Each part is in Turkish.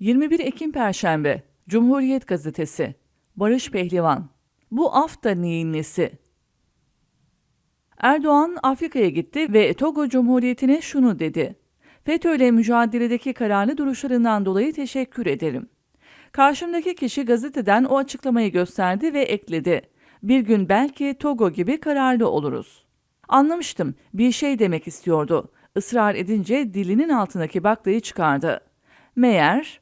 21 Ekim Perşembe Cumhuriyet Gazetesi Barış Pehlivan Bu af da neyin nesi? Erdoğan Afrika'ya gitti ve Togo Cumhuriyeti'ne şunu dedi. FETÖ'yle mücadeledeki kararlı duruşlarından dolayı teşekkür ederim. Karşımdaki kişi gazeteden o açıklamayı gösterdi ve ekledi. Bir gün belki Togo gibi kararlı oluruz. Anlamıştım, bir şey demek istiyordu. Israr edince dilinin altındaki baklayı çıkardı. Meğer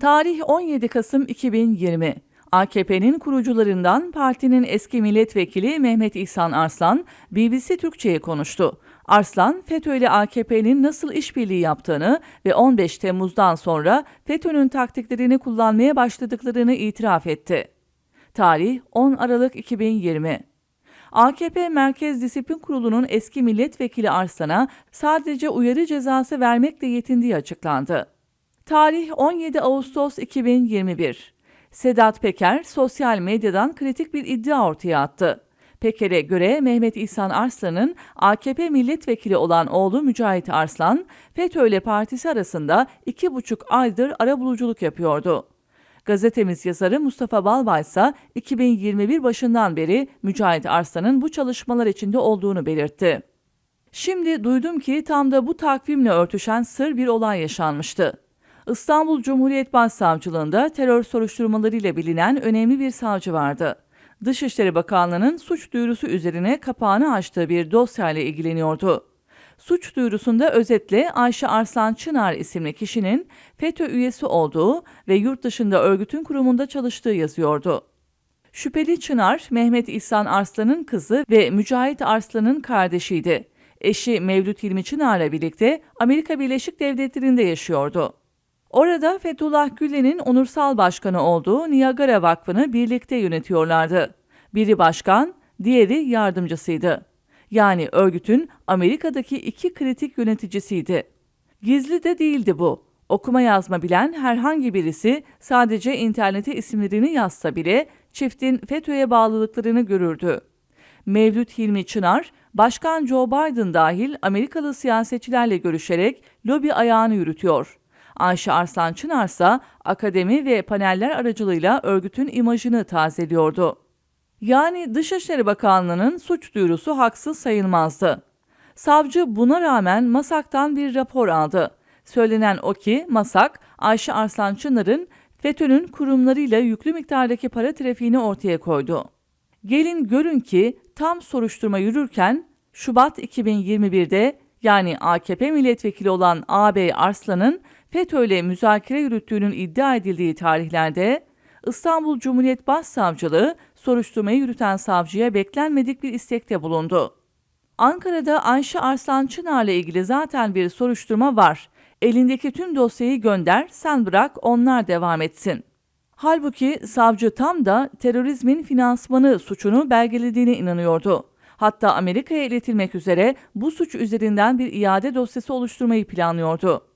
Tarih 17 Kasım 2020. AKP'nin kurucularından partinin eski milletvekili Mehmet İhsan Arslan BBC Türkçe'ye konuştu. Arslan, FETÖ ile AKP'nin nasıl işbirliği yaptığını ve 15 Temmuz'dan sonra FETÖ'nün taktiklerini kullanmaya başladıklarını itiraf etti. Tarih 10 Aralık 2020. AKP Merkez Disiplin Kurulu'nun eski milletvekili Arslan'a sadece uyarı cezası vermekle yetindiği açıklandı. Tarih 17 Ağustos 2021. Sedat Peker sosyal medyadan kritik bir iddia ortaya attı. Peker'e göre Mehmet İhsan Arslan'ın AKP milletvekili olan oğlu Mücahit Arslan, FETÖ ile partisi arasında iki buçuk aydır arabuluculuk yapıyordu. Gazetemiz yazarı Mustafa Balbay ise 2021 başından beri Mücahit Arslan'ın bu çalışmalar içinde olduğunu belirtti. Şimdi duydum ki tam da bu takvimle örtüşen sır bir olay yaşanmıştı. İstanbul Cumhuriyet Başsavcılığında terör soruşturmalarıyla bilinen önemli bir savcı vardı. Dışişleri Bakanlığı'nın suç duyurusu üzerine kapağını açtığı bir dosyayla ilgileniyordu. Suç duyurusunda özetle Ayşe Arslan Çınar isimli kişinin FETÖ üyesi olduğu ve yurt dışında örgütün kurumunda çalıştığı yazıyordu. Şüpheli Çınar, Mehmet İhsan Arslan'ın kızı ve Mücahit Arslan'ın kardeşiydi. Eşi Mevlüt Hilmi Çınar'la birlikte Amerika Birleşik Devletleri'nde yaşıyordu. Orada Fethullah Gülen'in onursal başkanı olduğu Niagara Vakfı'nı birlikte yönetiyorlardı. Biri başkan, diğeri yardımcısıydı. Yani örgütün Amerika'daki iki kritik yöneticisiydi. Gizli de değildi bu. Okuma yazma bilen herhangi birisi sadece internete isimlerini yazsa bile çiftin FETÖ'ye bağlılıklarını görürdü. Mevlüt Hilmi Çınar, Başkan Joe Biden dahil Amerikalı siyasetçilerle görüşerek lobi ayağını yürütüyor. Ayşe Arslan Çınar ise akademi ve paneller aracılığıyla örgütün imajını tazeliyordu. Yani Dışişleri Bakanlığı'nın suç duyurusu haksız sayılmazdı. Savcı buna rağmen MASAK'tan bir rapor aldı. Söylenen o ki MASAK, Ayşe Arslan Çınar'ın FETÖ'nün kurumlarıyla yüklü miktardaki para trafiğini ortaya koydu. Gelin görün ki tam soruşturma yürürken Şubat 2021'de yani AKP milletvekili olan ağabey Arslan'ın FETÖ ile müzakere yürüttüğünün iddia edildiği tarihlerde İstanbul Cumhuriyet Başsavcılığı soruşturmayı yürüten savcıya beklenmedik bir istekte bulundu. Ankara'da Ayşe Arslan Çınar'la ilgili zaten bir soruşturma var. Elindeki tüm dosyayı gönder, sen bırak onlar devam etsin. Halbuki savcı tam da terörizmin finansmanı suçunu belgelediğine inanıyordu. Hatta Amerika'ya iletilmek üzere bu suç üzerinden bir iade dosyası oluşturmayı planlıyordu.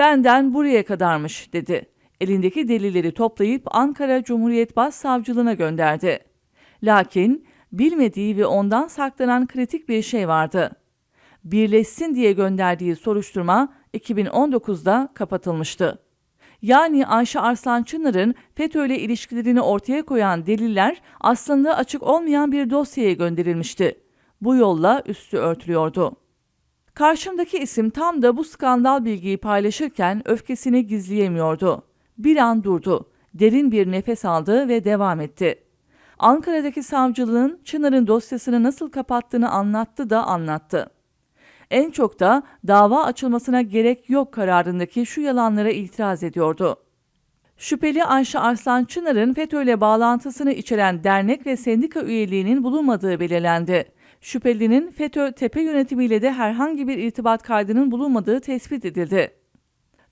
Benden buraya kadarmış dedi. Elindeki delilleri toplayıp Ankara Cumhuriyet Başsavcılığına gönderdi. Lakin bilmediği ve ondan saklanan kritik bir şey vardı. Birleşsin diye gönderdiği soruşturma 2019'da kapatılmıştı. Yani Ayşe Arslan Çınar'ın FETÖ ile ilişkilerini ortaya koyan deliller aslında açık olmayan bir dosyaya gönderilmişti. Bu yolla üstü örtülüyordu. Karşımdaki isim tam da bu skandal bilgiyi paylaşırken öfkesini gizleyemiyordu. Bir an durdu, derin bir nefes aldı ve devam etti. Ankara'daki savcılığın Çınar'ın dosyasını nasıl kapattığını anlattı da anlattı. En çok da dava açılmasına gerek yok kararındaki şu yalanlara itiraz ediyordu. Şüpheli Ayşe Arslan Çınar'ın FETÖ ile bağlantısını içeren dernek ve sendika üyeliğinin bulunmadığı belirlendi. Şüphelinin FETÖ tepe yönetimiyle de herhangi bir irtibat kaydının bulunmadığı tespit edildi.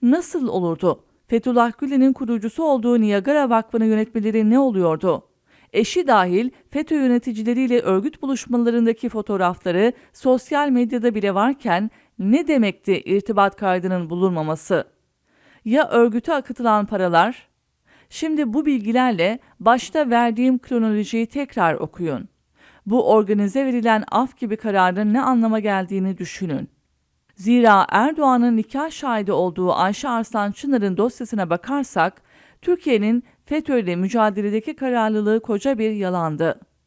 Nasıl olurdu? Fethullah Gülen'in kurucusu olduğu Niagara Vakfı'nı yönetmeleri ne oluyordu? Eşi dahil FETÖ yöneticileriyle örgüt buluşmalarındaki fotoğrafları sosyal medyada bile varken ne demekti irtibat kaydının bulunmaması? Ya örgüte akıtılan paralar? Şimdi bu bilgilerle başta verdiğim kronolojiyi tekrar okuyun. Bu organize verilen af gibi kararın ne anlama geldiğini düşünün. Zira Erdoğan'ın nikah şahidi olduğu Ayşe Arslan Çınar'ın dosyasına bakarsak, Türkiye'nin FETÖ ile mücadeledeki kararlılığı koca bir yalandı.